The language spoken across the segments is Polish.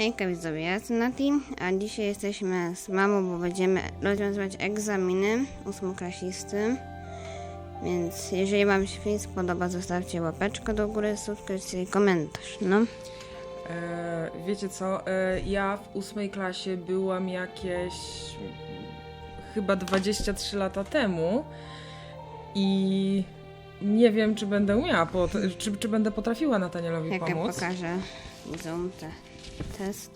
Hejka widzowie, ja jestem Nati, a dzisiaj jesteśmy z mamą, bo będziemy rozwiązywać egzaminy ósmoklasisty. Więc jeżeli wam się film spodoba, zostawcie łapeczkę do góry, subskrypcję i komentarz, no. E, wiecie co? E, ja w ósmej klasie byłam jakieś chyba 23 lata temu i nie wiem, czy będę umiała, czy, czy będę potrafiła Natanielowi Jak ja pomóc. pokażę widzom te test.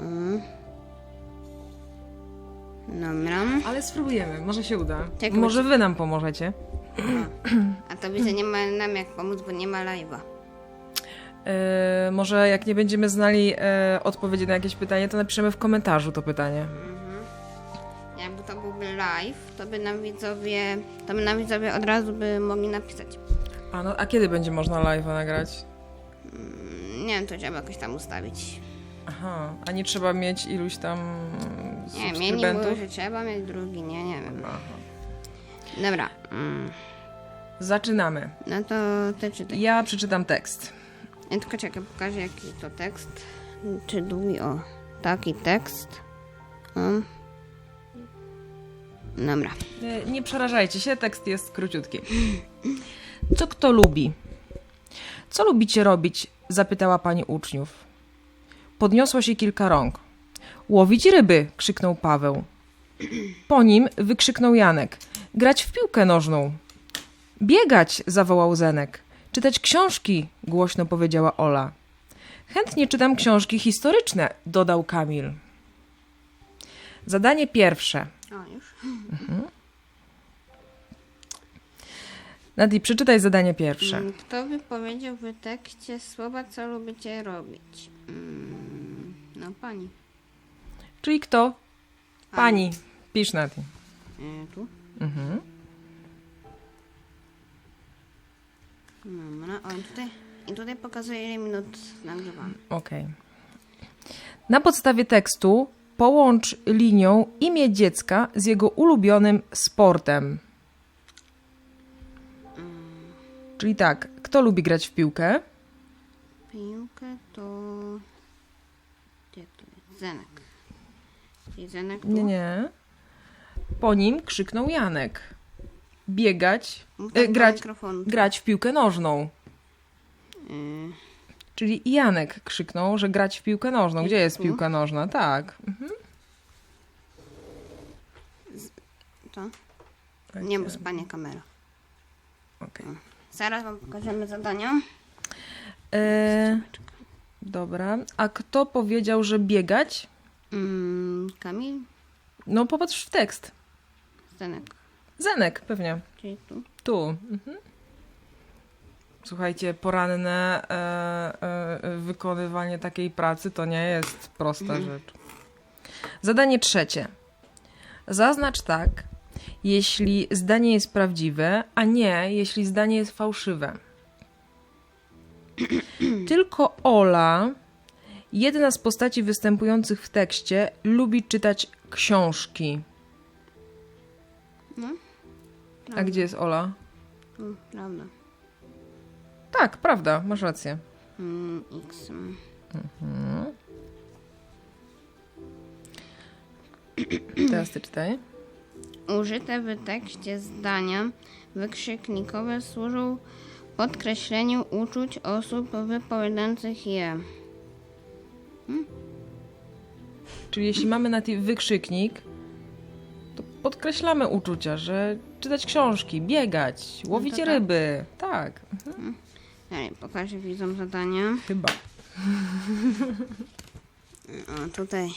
Mm. Dobra. Ale spróbujemy, może się uda. Może wy nam pomożecie. A to widzę, nie ma nam jak pomóc, bo nie ma live'a. E, może jak nie będziemy znali e, odpowiedzi na jakieś pytanie, to napiszemy w komentarzu to pytanie. Jakby to byłby live, to by nam widzowie, to by nam widzowie od razu by mogli napisać. A, no, a kiedy będzie można live'a nagrać? Mm, wiem, to trzeba jakoś tam ustawić. Aha, a nie trzeba mieć iluś tam Nie subskrybentów? mówią, że trzeba mieć, drugi nie, nie wiem. Aha. Dobra, mm, Zaczynamy. no to ty czytaj. Ja przeczytam tekst. Ja tylko czekaj, pokażę jaki to tekst. Czy długi, o, taki tekst. O. Dobra. Nie, nie przerażajcie się, tekst jest króciutki. Co kto lubi? Co lubicie robić? Zapytała pani uczniów. Podniosło się kilka rąk. Łowić ryby! krzyknął Paweł. Po nim wykrzyknął Janek. Grać w piłkę nożną. Biegać! zawołał Zenek. Czytać książki! głośno powiedziała Ola. Chętnie czytam książki historyczne, dodał Kamil. Zadanie pierwsze. O, już. Nadi, przeczytaj zadanie pierwsze. Mm, Kto wypowiedział w tekście słowa, co lubicie robić? Mm, no, pani. Czyli kto? Pani. Pisz Nadi. E, tu. Mhm. Dobra, o i tutaj, i tutaj pokazuje ile minut nagrywamy. Okej. Na podstawie tekstu połącz linią imię dziecka z jego ulubionym sportem. Czyli tak, kto lubi grać w piłkę? Piłkę to... Gdzie tu jest? Zenek. Czyli Zenek? Nie, nie. Po nim krzyknął Janek. Biegać, e, grać, grać w piłkę nożną. Y, Czyli Janek krzyknął, że grać w piłkę nożną. Gdzie jest piłka nożna? Tak. Mhm. to? Nie, bo spanie kamera. Okej. Zaraz wam pokażemy zadania. E, dobra. A kto powiedział, że biegać? Mm, Kamil, No popatrz w tekst. Zenek. Zenek, pewnie. Czyli tu. Tu. Mhm. Słuchajcie, poranne e, e, wykonywanie takiej pracy to nie jest prosta rzecz. Zadanie trzecie. Zaznacz tak, jeśli zdanie jest prawdziwe, a nie, jeśli zdanie jest fałszywe. Tylko Ola, jedna z postaci występujących w tekście, lubi czytać książki. No. A gdzie jest Ola? Prawda. Tak, prawda, masz rację. Mm, X. mm. Teraz ty czytaj. Użyte w tekście zdania wykrzyknikowe służą podkreśleniu uczuć osób wypowiadających je. Czyli jeśli mamy na tym wykrzyknik, to podkreślamy uczucia, że czytać książki, biegać, łowić tak. ryby. Tak, Dalej, pokażę widzom zadania. chyba. O, tutaj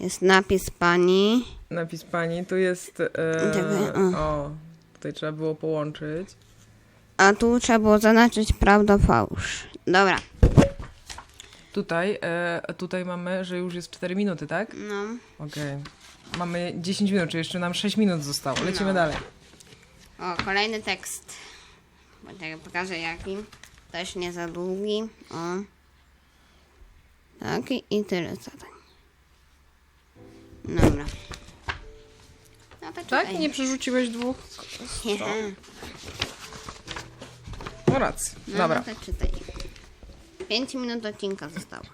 jest napis pani. Napis pani, tu jest. E, Czekaj, o. o, tutaj trzeba było połączyć. A tu trzeba było zaznaczyć prawda, fałsz. Dobra. Tutaj, e, tutaj mamy, że już jest 4 minuty, tak? No. Okej. Mamy 10 minut, czyli jeszcze nam 6 minut zostało. Lecimy No. dalej. O, kolejny tekst. Tak pokażę jaki. Też nie za długi. O. Tak i, i tyle zadań. Dobra. No to Tak? Nie przerzuciłeś dwóch? Nie. No racja. No, Dobra. No to czytaj. 5 minut odcinka zostało.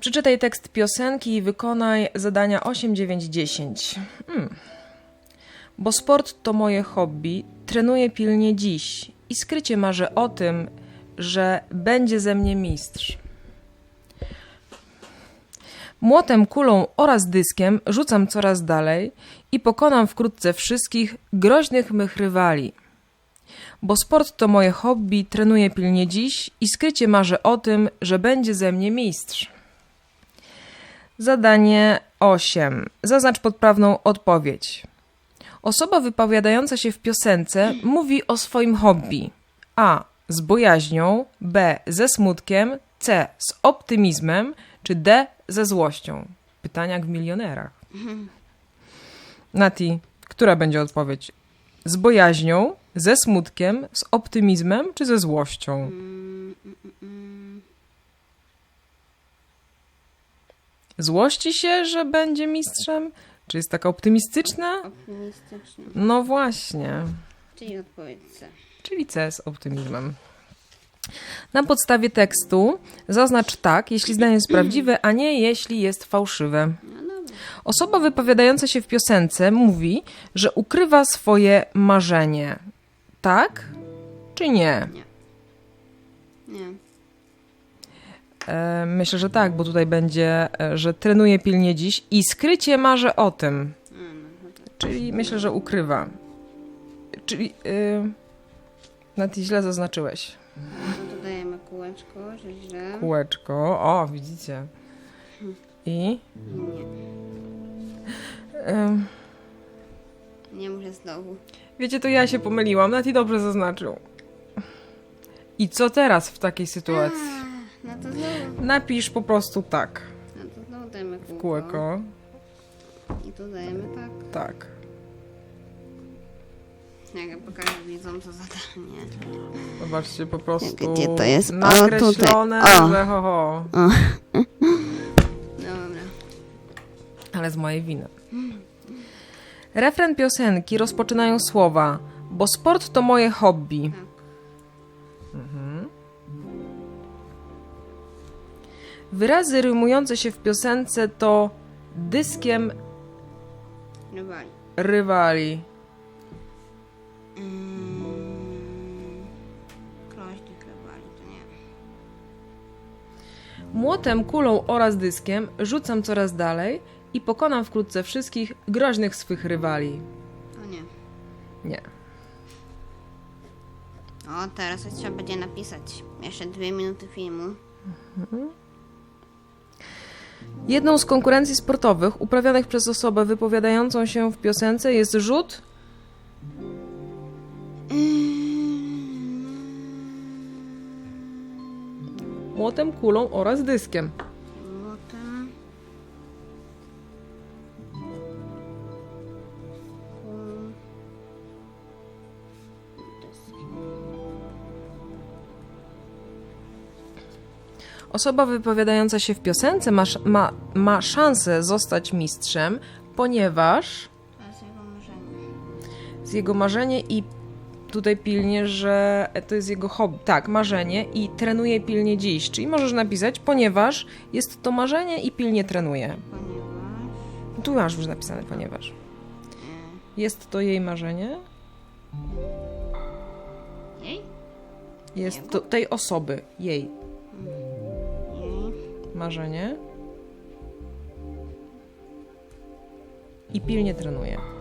Przeczytaj tekst piosenki i wykonaj zadania 8, 9, 10. Hmm. Bo sport to moje hobby, trenuję pilnie dziś i skrycie marzę o tym, że będzie ze mnie mistrz. Młotem, kulą oraz dyskiem rzucam coraz dalej i pokonam wkrótce wszystkich groźnych mych rywali. Bo sport to moje hobby, trenuję pilnie dziś i skrycie marzę o tym, że będzie ze mnie mistrz. Zadanie 8. Zaznacz podprawną odpowiedź. Osoba wypowiadająca się w piosence mówi o swoim hobby. A. Z bojaźnią, B. Ze smutkiem, C. Z optymizmem, czy D. Ze złością. Pytania w milionerach. Nati, która będzie odpowiedź? Z bojaźnią, ze smutkiem, z optymizmem, czy ze złością? Złości się, że będzie mistrzem? Czy jest taka optymistyczna? Optymistyczny. No właśnie. Czyli odpowiedź C. Czyli C z optymizmem. Na podstawie tekstu zaznacz tak, jeśli zdanie jest prawdziwe, a nie jeśli jest fałszywe. Osoba wypowiadająca się w piosence mówi, że ukrywa swoje marzenie. Tak czy nie? Nie. E, myślę, że tak, bo tutaj będzie, e, że trenuje pilnie dziś i skrycie marzę o tym. Czyli myślę, że ukrywa. Czyli. Yy, na ty źle zaznaczyłeś. Kółeczko, że źle. Kółeczko. O, widzicie. I. Nie. Ym, Nie muszę znowu. wiecie, to ja się pomyliłam. Nati dobrze zaznaczył. I co teraz w takiej sytuacji? No to znowu. Napisz po prostu tak. No to znowu dajemy kółko. Kółeko. I tu dajemy tak. Tak. Jak ja pokażę widzom to zadanie. Zobaczcie, po prostu. Gdzie to jest? O, Nakreślone, tutaj. O. że ho, ho. Dobra. ale z mojej winy. Refren piosenki rozpoczynają słowa, bo sport to moje hobby. Tak. Mhm. Wyrazy rymujące się w piosence to dyskiem Rywali. rywali. Kroźnik rywali, to nie. Młotem, kulą oraz dyskiem rzucam coraz dalej i pokonam wkrótce wszystkich groźnych swych rywali. To nie. Nie. O, teraz trzeba będzie napisać jeszcze dwie minuty filmu. Jedną z konkurencji sportowych uprawianych przez osobę wypowiadającą się w piosence jest rzut młotem, kulą oraz dyskiem. Młotem. Osoba wypowiadająca się w piosence ma, sz- ma, ma szansę zostać mistrzem, ponieważ To jest jego marzenie. z jego marzenie i tutaj pilnie, że to jest jego hobby. Tak, marzenie i trenuje pilnie dziś. Czyli możesz napisać, ponieważ jest to marzenie i pilnie trenuje. Ponieważ... Tu masz już napisane, ponieważ. Jest to jej marzenie? Jej? Jest to tej osoby, jej Jej. marzenie. I pilnie trenuje.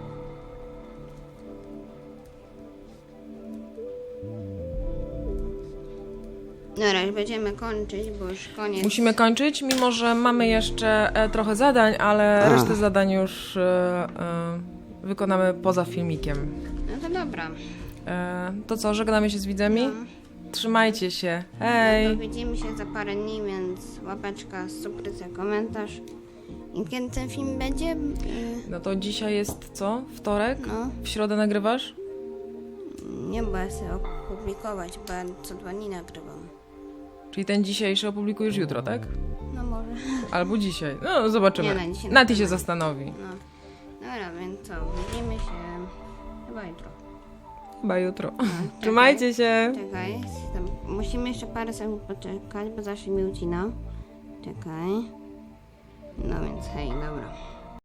Dobra, już będziemy kończyć, bo już koniec. Musimy kończyć, mimo że mamy jeszcze e, trochę zadań, ale resztę zadań już e, e, wykonamy poza filmikiem. No to dobra. E, to co, żegnamy się z widzami? No. Trzymajcie się. No Hej! widzimy się za parę dni, więc łapeczka, subskrypcja, komentarz. I kiedy ten film będzie? Yy, No to dzisiaj jest co? Wtorek? No, W środę nagrywasz? nie bo ja chcę opublikować, bo ja co dwa dni nagrywam. Czyli ten dzisiejszy opublikujesz jutro, tak? No może. Albo dzisiaj. No, zobaczymy. Nie, no, dzisiaj na Nati się pewno. zastanowi. No. Dobra, więc co, widzimy się chyba jutro. Chyba jutro. No, Trzymajcie się. Czekaj, tam musimy jeszcze parę sekund poczekać, bo zawsze mi ucina. Czekaj. No więc hej, dobra.